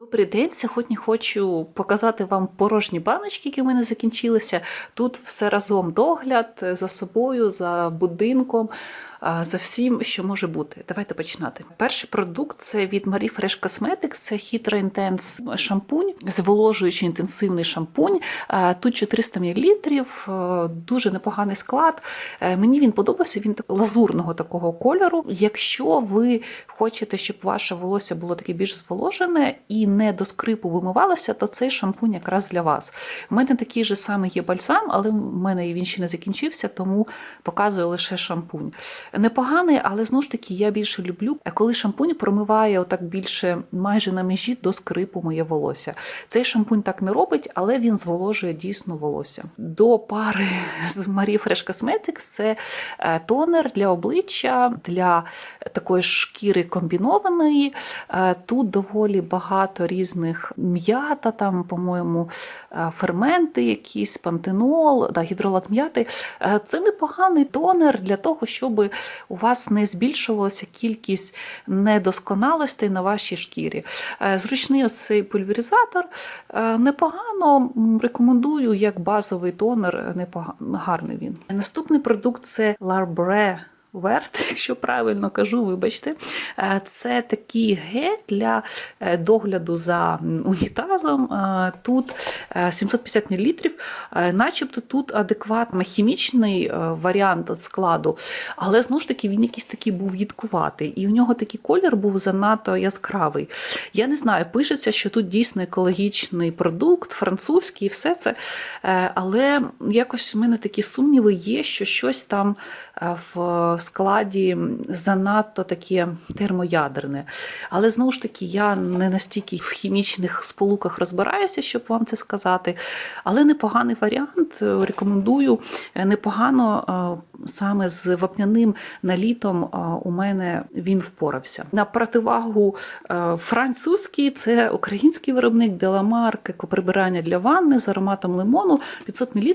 Добрий день. Сьогодні хочу показати вам порожні баночки, які в мене закінчилися. Тут все разом догляд за собою, за будинком, за всім, що може бути. Давайте починати. Перший продукт це від Marie Fresh Cosmetics, це Hydra Intense шампунь, зволожуючий інтенсивний шампунь. Тут 400 мл, дуже непоганий склад. Е, Мені він подобався, він лазурного такого кольору. Якщо ви хочете, щоб ваше волосся було таке більш зволожене і не до скрипу вимивалося, то цей шампунь якраз для вас. У мене такий же самий є бальзам, але в мене він ще не закінчився, тому показую лише шампунь. Непоганий, але знову ж таки я більше люблю, коли шампунь промиває отак більше майже на межі до скрипу моє волосся. Цей шампунь так не робить, але він зволожує дійсно волосся. До пари з Marie Fresh Cosmetics це е, тонер для обличчя, для такої шкіри комбінованої. Е, Тут доволі багато різних м'ята, там, по-моєму, е, ферменти, якісь пантенол, да, гідролат м'яти. Е, Це непоганий тонер для того, щоб у вас не збільшувалася кількість недосконалостей на вашій шкірі. Е, Зручний ось цей пульверизатор. Е, Непогано рекомендую як базовий тонер, непогано, гарний він. Наступний продукт це Larbre Верт, якщо правильно кажу, вибачте, Е, це такий гель для е, догляду за унітазом. Е, Тут е, 750 мл, начебто тут адекватно хімічний варіант от складу, але знову ж таки він якийсь такий був їдкуватий, і у нього такий колір був занадто яскравий. Я не знаю, пишеться, що тут дійсно екологічний продукт, французький і все це. Але якось в мене такі сумніви є, що щось там в складі занадто таке термоядерне. Але знову ж таки, я не настільки в хімічних сполуках розбираюся, щоб вам це сказати. Але непоганий варіант, е, рекомендую. Е, Непогано е, саме з вапняним налітом у мене він впорався. На противагу французький це український виробник Деламарк, екоприбирання для ванни з ароматом лимону 500 мл.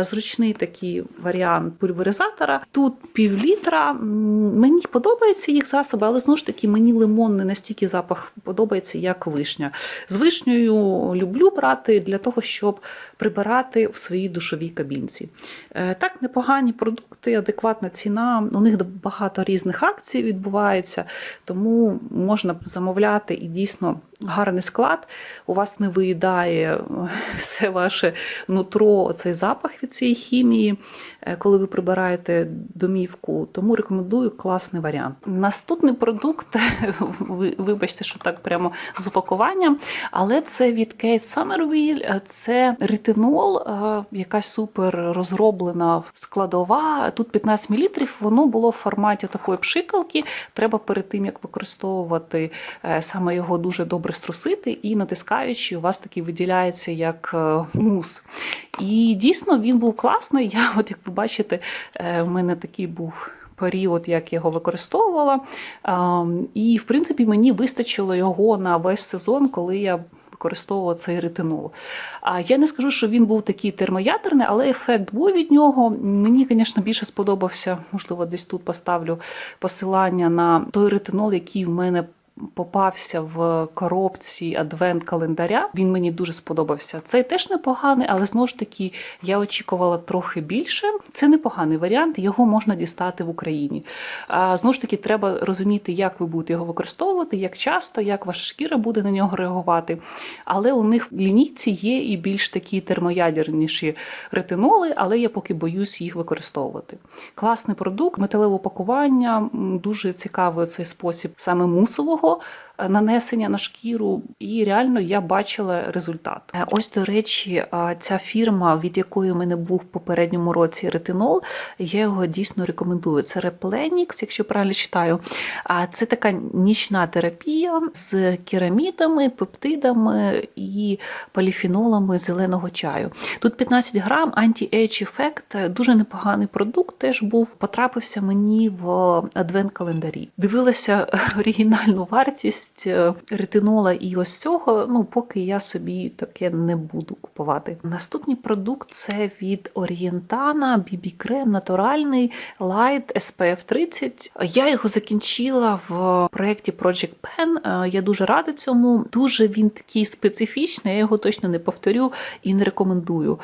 Зручний такий варіант пульверизатора. Тут пів літра. Мені подобаються їх засоби, але знову ж таки мені лимон не настільки запах подобається, як вишня. З вишнею люблю брати для того, щоб прибирати в своїй душовій кабінці. Е, Так, непогані продукти, адекватна ціна. У них багато різних акцій відбувається, тому можна замовляти і дійсно гарний склад. У вас не виїдає е, все ваше нутро, цей запах від цієї хімії, е, коли ви прибираєте домівку. Тому рекомендую класний варіант. Наступний продукт, ви- вибачте, що так прямо з упакуванням, але це від Kate Somerville, це ретинол, е, якась супер розроблена складова. Тут 15 мл, воно було в форматі такої пшикалки. Треба перед тим, як використовувати е, саме його дуже добре струсити, і натискаючи, у вас такий виділяється як е, мус. І дійсно він був класний. Я, от як ви бачите, в мене такий був. Період, як я його використовувала, і в принципі мені вистачило його на весь сезон, коли я використовувала цей ретинол. А я не скажу, що він був такий термоядерний, але ефект був від нього. Мені, звісно, більше сподобався. Можливо, десь тут поставлю посилання на той ретинол, який в мене. Попався в коробці адвент-календаря. Він мені дуже сподобався. Цей теж непоганий, але знову ж таки я очікувала трохи більше. Це непоганий варіант, його можна дістати в Україні. А, знову ж таки, треба розуміти, як ви будете його використовувати, як часто, як ваша шкіра буде на нього реагувати. Але у них в лінійці є і більш такі термоядерніші ретиноли, але я поки боюсь їх використовувати. Класний продукт, металеве упакування, дуже цікавий цей спосіб саме мусового е, нанесення на шкіру, і реально я бачила результат. Е, Ось, до речі, е, ця фірма, від якої у мене був в попередньому році ретинол, я його дійсно рекомендую. Це Replenix, якщо правильно читаю. Це така нічна терапія з керамідами, пептидами і поліфенолами зеленого чаю. Тут 15 грам, анті-ейдж ефект, дуже непоганий продукт. Теж був потрапився мені в адвент-календарі. Дивилася оригінальну вартість замість е, ретинола і ось цього, ну поки я собі таке не буду купувати. Наступний продукт це від Орієнтана BB крем натуральний Light SPF 30. Я його закінчила в проєкті Project Pen. Е, Я дуже рада цьому. Дуже він такий специфічний, я його точно не повторю і не рекомендую.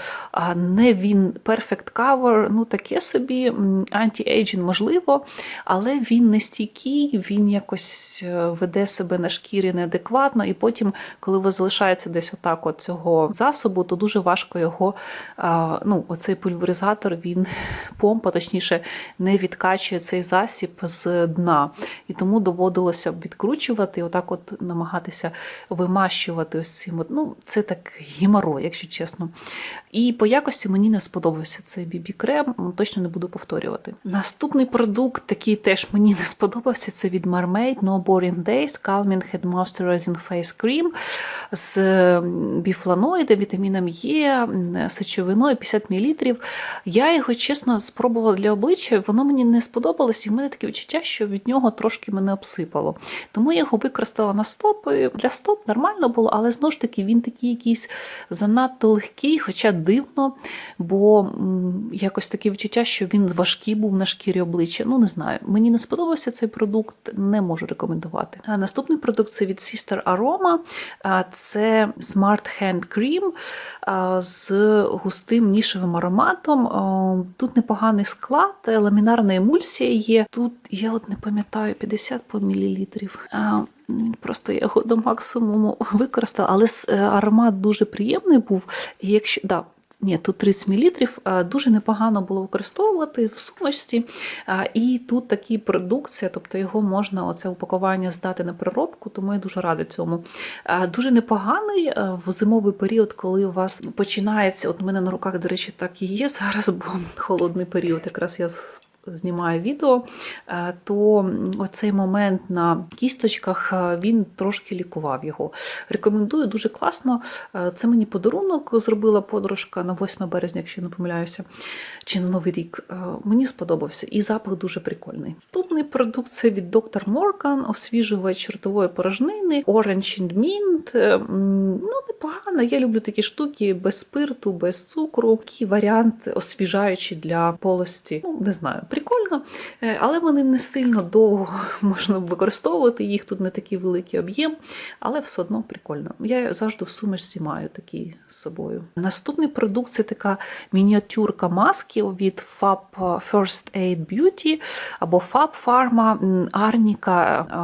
Не він Perfect Cover, ну таке собі anti-aging можливо, але він не стійкий, він якось е, веде себе на шкірі неадекватно, і потім, коли ви залишається десь отак от цього засобу, то дуже важко його, ну, оцей пульверизатор, він помпа, точніше, не відкачує цей засіб з дна. І тому доводилося відкручувати, отак от намагатися вимащувати ось цим. Ну, це так геморой, якщо чесно. І по якості мені не сподобався цей BB крем, точно не буду повторювати. Наступний продукт, такий теж мені не сподобався, це від Marmaid No Boring Days Calming Head Moisturizing Face Cream з біфланоїда, вітаміном Е, сечовиною 50 мл. Я його чесно спробувала для обличчя, воно мені не сподобалось, і в мене таке відчуття, що від нього трошки мене обсипало. Тому я його використала на стопи. Для стоп нормально було, але знову ж таки він такий якийсь занадто легкий, хоча дивно, бо якось таке відчуття, що він важкий був на шкірі обличчя. Ну, не знаю. Мені не сподобався цей продукт, не можу рекомендувати. А наступний продукт це від Sister Aroma. Це Smart Hand Cream з густим нішевим ароматом. Тут непоганий склад, ламінарна емульсія є. Тут я от не пам'ятаю 50 по мілілітрів. Просто я його до максимуму використала, але е, аромат дуже приємний був. Якщо да, ні, тут 30 мл, дуже непогано було використовувати в сумочці. І тут такі продукція, тобто його можна оце упакування здати на переробку, тому я дуже рада цьому. Дуже непоганий в зимовий період, коли у вас починається, от у мене на руках, до речі, так і є зараз, бо холодний період, якраз я знімаю відео, е, то оцей момент на кісточках е, він трошки лікував його. Рекомендую дуже класно. Е, Це мені подарунок зробила подружка на 8 березня, якщо не помиляюся, чи на Новий рік. Мені сподобався. І запах дуже прикольний. Наступний продукт це від Dr. Morgan, освіжувач ротової порожнини, Orange and Mint. Ну, непогано. Я люблю такі штуки без спирту, без цукру. Такий варіант освіжаючий для полості. Ну, не знаю, прикольно. Е, Але вони не сильно довго можна використовувати їх. Тут не такий великий об'єм, але все одно прикольно. Я завжди в сумочці маю такі з собою. Наступний продукт це така мініатюрка масків від Fab First Aid Beauty або Fab Pharma Arnica е,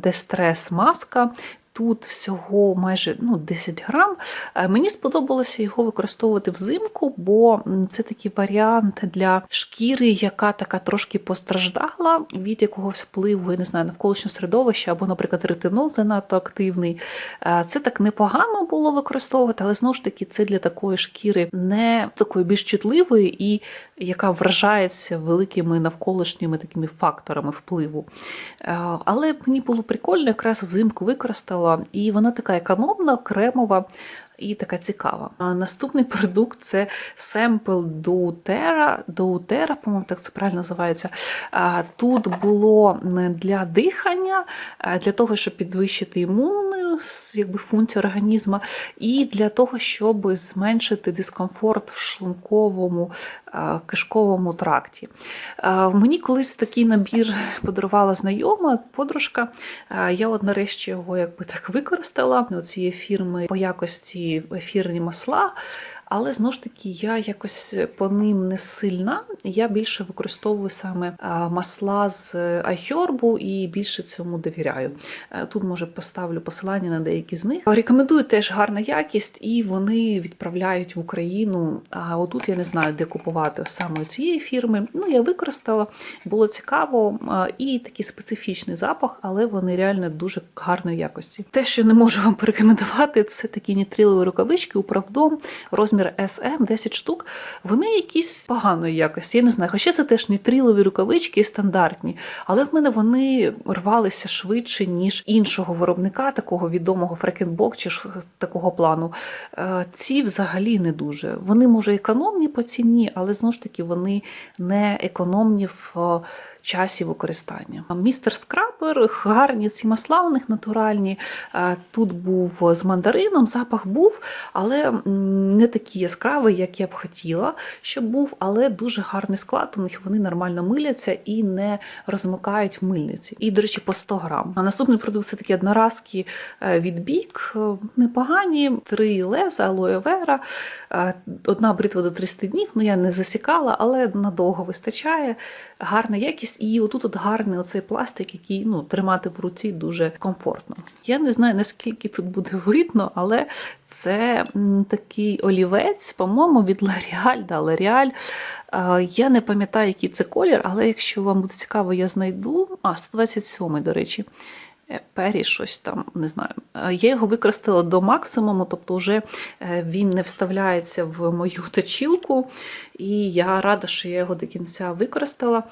Distress маска. Тут всього майже ну, 10 грам. Е, Мені сподобалося його використовувати взимку, бо це такий варіант для шкіри, яка така трошки постраждала від якогось впливу, я не знаю, навколишнього середовища, або, наприклад, ретинол занадто активний. Е, Це так непогано було використовувати, але знову ж таки, це для такої шкіри не такої більш чутливої і яка вражається великими навколишніми такими факторами впливу. Е, Але мені було прикольно, якраз взимку використала, і вона така економна, кремова. І така цікава. Наступний продукт це семпл доутера. Доутера, по-моєму, так це правильно називається. Тут було для дихання, для того, щоб підвищити імунну якби, функцію організму, і для того, щоб зменшити дискомфорт в шлунковому кишковому тракті. Мені колись такий набір подарувала знайома подружка. Я от нарешті його якби так використала цієї фірми по якості ефірні масла. Але знову ж таки, я якось по ним не сильна. Я більше використовую саме масла з айхербу і більше цьому довіряю. Е, Тут може поставлю посилання на деякі з них. Рекомендую теж гарна якість, і вони відправляють в Україну. А отут я не знаю, де купувати саме цієї фірми. Ну я використала, було цікаво і такий специфічний запах, але вони реально дуже гарної якості. Те, що не можу вам порекомендувати, це такі нітрилові рукавички управдом, розмір SM, 10 штук. Вони якісь поганої якості. Я не знаю, хоча це теж нітрилові рукавички і стандартні, але в мене вони рвалися швидше, ніж іншого виробника, такого відомого Фрекенбок чи ж такого плану. Е, Ці взагалі не дуже. Вони, може, економні по ціні, але знову ж таки вони не економні в часі використання. Містер скрабер, гарні ці масла у них натуральні. Е, Тут був з мандарином, запах був, але не такий яскравий, як я б хотіла, щоб був, але дуже гарний склад. У них вони нормально миляться і не розмикають в мильниці. І, до речі, по 100 грам. А наступний продукт це такі одноразки е, від бік, е, непогані, три леза, алоє вера, одна бритва до 30 днів. Ну я не засікала, але надовго вистачає. Гарна якість, і отут от гарний оцей пластик, який ну, тримати в руці дуже комфортно. Я не знаю, наскільки тут буде видно, але це такий олівець, по-моєму, від L'Oreal. Да, L'Oreal. Я не пам'ятаю, який це колір, але якщо вам буде цікаво, я знайду. А, 127, до речі. Е, Пері, щось там, не знаю. Я його використала до максимуму, тобто вже е, він не вставляється в мою точілку. І я рада, що я його до кінця використала.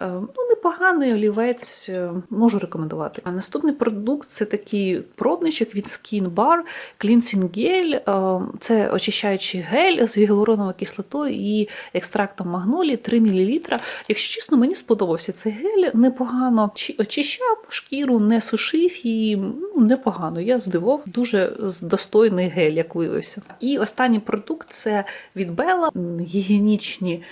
Е, Ну, непоганий олівець, е, можу рекомендувати. А наступний продукт це такий пробничок від Skin Bar Cleansing Gel. Е, Це очищаючий гель з гіалуроновою кислотою і екстрактом магнолії 3 мл. Якщо чесно, мені сподобався цей гель непогано. Чи- Очищав шкіру, не сушив її. Ну, непогано. Я здивов. Дуже достойний гель, як виявився. І останній продукт це від Bella. М, гігієнічні.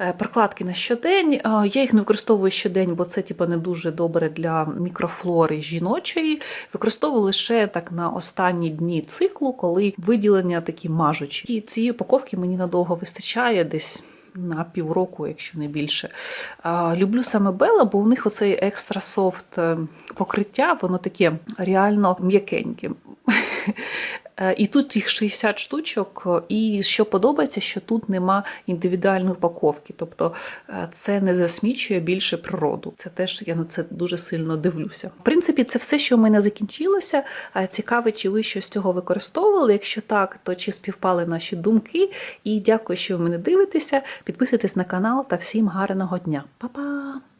е, Прокладки на щодень. Е, Я їх не використовую щодень, бо це типу, не дуже добре для мікрофлори жіночої. Використовую лише так на останні дні циклу, коли виділення такі мажучі. І цієї упаковки мені надовго вистачає десь. На півроку, якщо не більше. Люблю саме Бела, бо у них оцей екстра софт е, покриття, воно таке реально м'якеньке. Е, І тут їх 60 штучок. е, І що подобається, що тут нема індивідуальної упаковки. Тобто е, це не засмічує більше природу. Це теж я на це дуже сильно дивлюся. В принципі, це все, що в мене закінчилося. Цікаво, чи ви щось з цього використовували. Якщо так, то чи співпали наші думки. І дякую, що ви мене дивитеся. Підписуйтесь на канал та всім гарного дня. Па-па!